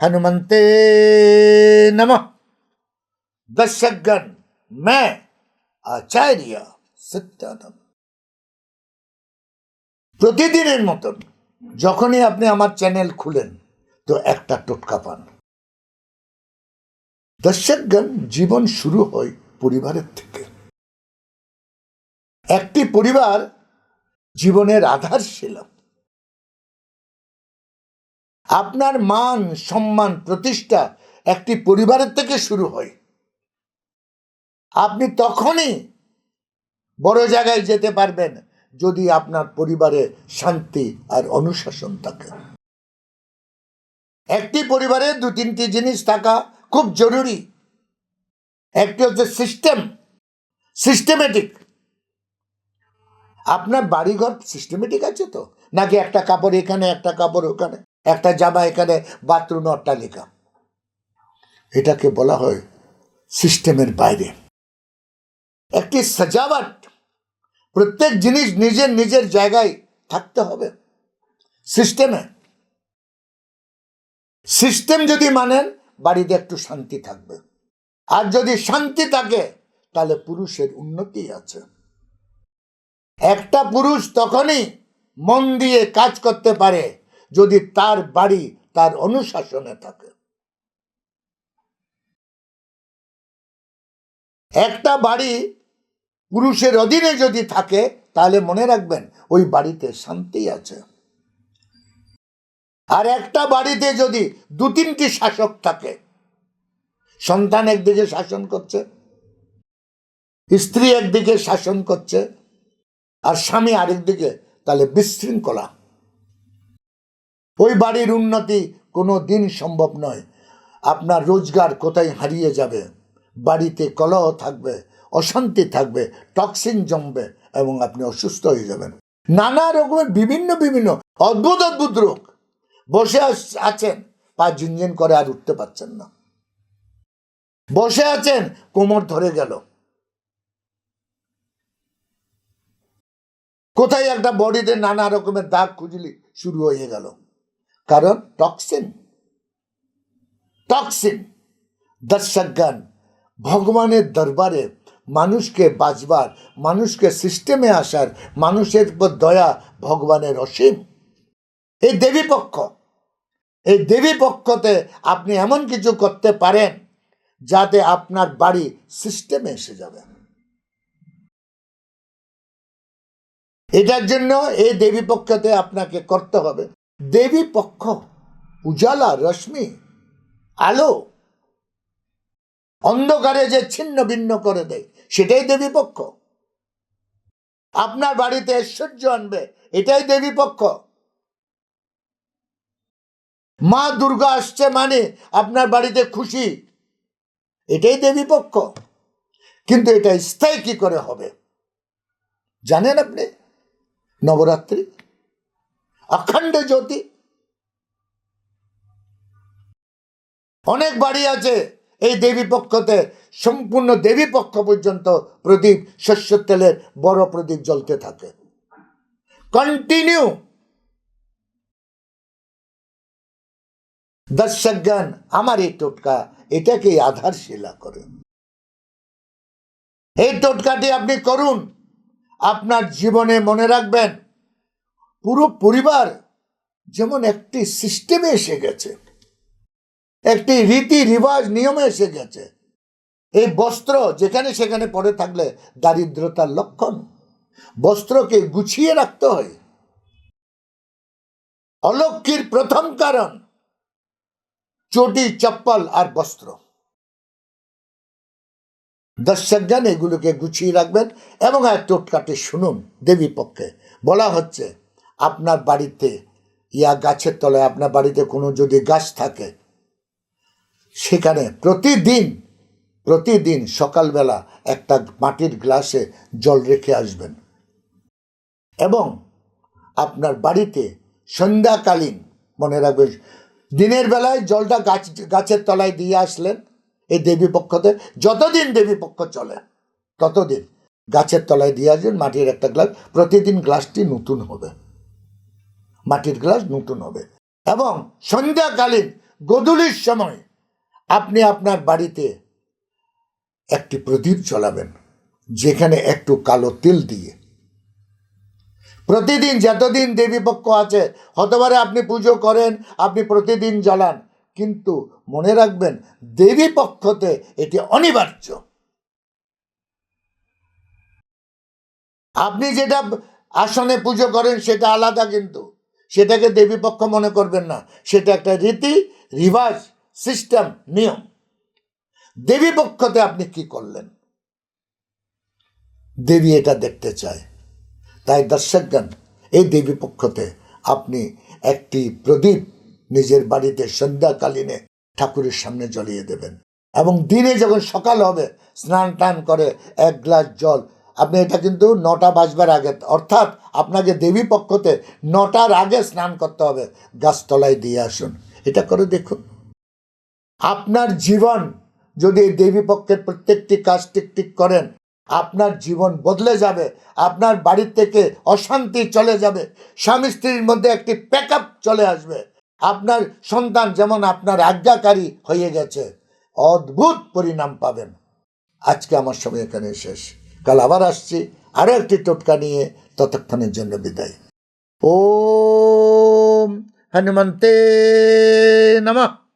हनुमंते नमः दर्शकगण मैं আচার্য সত্যানন্দ প্রতিদিনের মতন যখনই আপনি আমার চ্যানেল খুলেন তো একটা টোটকা পান দর্শকগণ জীবন শুরু হয় পরিবারের থেকে একটি পরিবার জীবনের আধারশিলা আপনার মান, সম্মান, প্রতিষ্ঠা একটি পরিবারের থেকে শুরু হয়। আপনি তখনই বড় জায়গায় যেতে পারবেন যদি আপনার পরিবারে শান্তি আর অনুশাসন থাকে। একটি পরিবারে দু তিনটি জিনিস থাকা খুব জরুরি। একটি হচ্ছে সিস্টেম, সিস্টেমেটিক। আপনার বাড়িঘর সিস্টেমেটিক আছে তো? নাকি একটা কাপড় এখানে, একটা কাপড় ওখানে? একটা জামা এখানে বাথরুম অট্টালিকা। এটাকে বলা হয় সিস্টেমের বাইরে। একটি সাজাওয়াট প্রত্যেক জিনিস নিজের নিজের জায়গায় থাকতে হবে। সিস্টেমে সিস্টেম যদি মানেন, বাড়িতে একটু শান্তি থাকবে। আর যদি শান্তি থাকে, তাহলে পুরুষের উন্নতি আছে। একটা পুরুষ তখনই মন দিয়ে কাজ করতে পারে যদি তার বাড়ি তার অনুশাসনে থাকে। একটা বাড়ি পুরুষের অধীনে যদি থাকে, তাহলে মনে রাখবেন ওই বাড়িতে শান্তি আছে। আর একটা বাড়িতে যদি দু তিনটি শাসক থাকে, সন্তান একদিকে শাসন করছে, স্ত্রী একদিকে শাসন করছে, আর স্বামী আরেকদিকে, তাহলে বিশৃঙ্খলা। ওই বাড়ির উন্নতি কোনো দিন সম্ভব নয়। আপনার রোজগার কোথায় হারিয়ে যাবে? বাড়িতে কলহ থাকবে, অশান্তি থাকবে, টক্সিন জমবে এবং আপনি অসুস্থ হয়ে যাবেন। নানা রকমের বিভিন্ন বিভিন্ন অদ্ভুত অদ্ভুত রোগ বসে আছেন, পা ঝিনঝিন করে আর উঠতে পারছেন না। বসে আছেন, কোমর ধরে গেল। কোথায় একটা বডিতে নানা রকমের দাগ খুঁজলি, শুরু হয়ে গেল। কারণ টক্সিন টক্সিন দর্শকগণ, ভগবানের দরবারে মানুষকে বাঁচবার, মানুষকে সিস্টেমে আসার, মানুষের উপর দয়া ভগবানের অসীম। এই দেবী পক্ষ, এই দেবী পক্ষতে আপনি এমন কিছু করতে পারেন যাতে আপনার বাড়ি সিস্টেমে এসে যাবে। এটার জন্য এই দেবী পক্ষতে আপনাকে করতে হবে। দেবী পক্ষ, উজালা, রশ্মি, আলো। অন্ধকারে যে ছিন্ন ভিন্ন করে দেয়, সেটাই দেবী পক্ষ। আপনার বাড়িতে ঐশ্বর্য আনবে, এটাই দেবী পক্ষ। মা দুর্গা আসছে মানে আপনার বাড়িতে খুশি, এটাই দেবী পক্ষ। কিন্তু এটা স্থায়ী কি করে হবে? জানেন আপনি? নবরাত্রি অখণ্ড জ্যোতি। অনেক বাড়ি আছে এই দেবী পক্ষতে, সম্পূর্ণ দেবী পক্ষ পর্যন্ত প্রদীপ, শস্য তেলের বড় প্রদীপ জ্বলতে থাকে। কন্টিনিউ দর্শকগণ, আমার এই টোটকা, এটাকে আধারশিলা করে। এই টোটকাটি আপনি করুন। আপনার জীবনে মনে রাখবেন পুরো পরিবার যেমন একটি সিস্টেমে এসে গেছে, একটি রীতি রিবাজ নিয়মে এসে গেছে। এই বস্ত্র যেখানে সেখানে পড়ে থাকলে দারিদ্রতার লক্ষণ, বস্ত্রকে গুছিয়ে রাখতে হয়। অলক্ষীর প্রথম কারণ, চটি, চপ্পল আর বস্ত্র। দর্শকগণ এগুলোকে গুছিয়ে রাখবেন এবং এক টোটকাটি শুনুন দেবী পক্ষে বলা হচ্ছে আপনার বাড়িতে, ইয়া গাছের তলায় আপনার বাড়িতে কোনো যদি গাছ থাকে, সেখানে প্রতিদিন প্রতিদিন সকালবেলা একটা মাটির গ্লাসে জল রেখে আসবেন। এবং আপনার বাড়িতে সন্ধ্যাকালীন, মনে রাখবেন, দিনের বেলায় জলটা গাছ, গাছের তলায় দিয়ে আসলেন এই দেবী পক্ষতে, যতদিন দেবী পক্ষ চলে, ততদিন গাছের তলায় দিয়ে আসবেন, মাটির একটা গ্লাস, প্রতিদিন গ্লাসটি নতুন হবে। মাটির গ্লাস নতুন হবে। এবং সন্ধ্যাকালীন গধূলির সময় আপনি আপনার বাড়িতে একটি প্রদীপ জ্বলাবেন, যেখানে একটু কালো তেল দিয়ে। প্রতিদিন যতদিন দেবী পক্ষ আছে হতে পারে আপনি পুজো করেন, আপনি প্রতিদিন জ্বালান, কিন্তু মনে রাখবেন দেবী পক্ষতে এটি অনিবার্য। আপনি যেটা আসনে পুজো করেন, সেটা আলাদা কিন্তু। সেটাকে দেবী পক্ষ মনে করবেন না। সেটা একটা রীতি রিভার্স সিস্টেম, নিয়ম। দেবী পক্ষতে আপনি কি করলেন? দেবী এটা দেখতে চায়। তাই দর্শকগণ, এই দেবী পক্ষতে আপনি একটি প্রদীপ নিজের বাড়িতে সন্ধ্যাকালীনে ঠাকুরের সামনে জ্বলিয়ে দেবেন। এবং দিনে যখন সকাল হবে স্নান টান করে এক গ্লাস জল আপনি এটা কিন্তু নটা বাজবার আগে, অর্থাৎ আপনাকে দেবী পক্ষতে নটার আগে স্নান করতে হবে। গাছতলায় দিয়ে আসুন। এটা করে দেখুন। আপনার জীবন যদি এই দেবী পক্ষের প্রত্যেকটি কাজ টিক টিক করেন, আপনার জীবন বদলে যাবে, আপনার বাড়ির থেকে অশান্তি চলে যাবে, স্বামী স্ত্রীর মধ্যে একটি প্যাক চলে আসবে, আপনার সন্তান যেমন আপনার আজ্ঞাকারী হয়ে গেছে, অদ্ভুত পরিণাম পাবেন। আজকে আমার সময় এখানে শেষ। কাল আবার আসছি আরও একটি টোটকা নিয়ে ততক্ষণের জন্য বিদায়। ও হনুমন্তে নমঃ।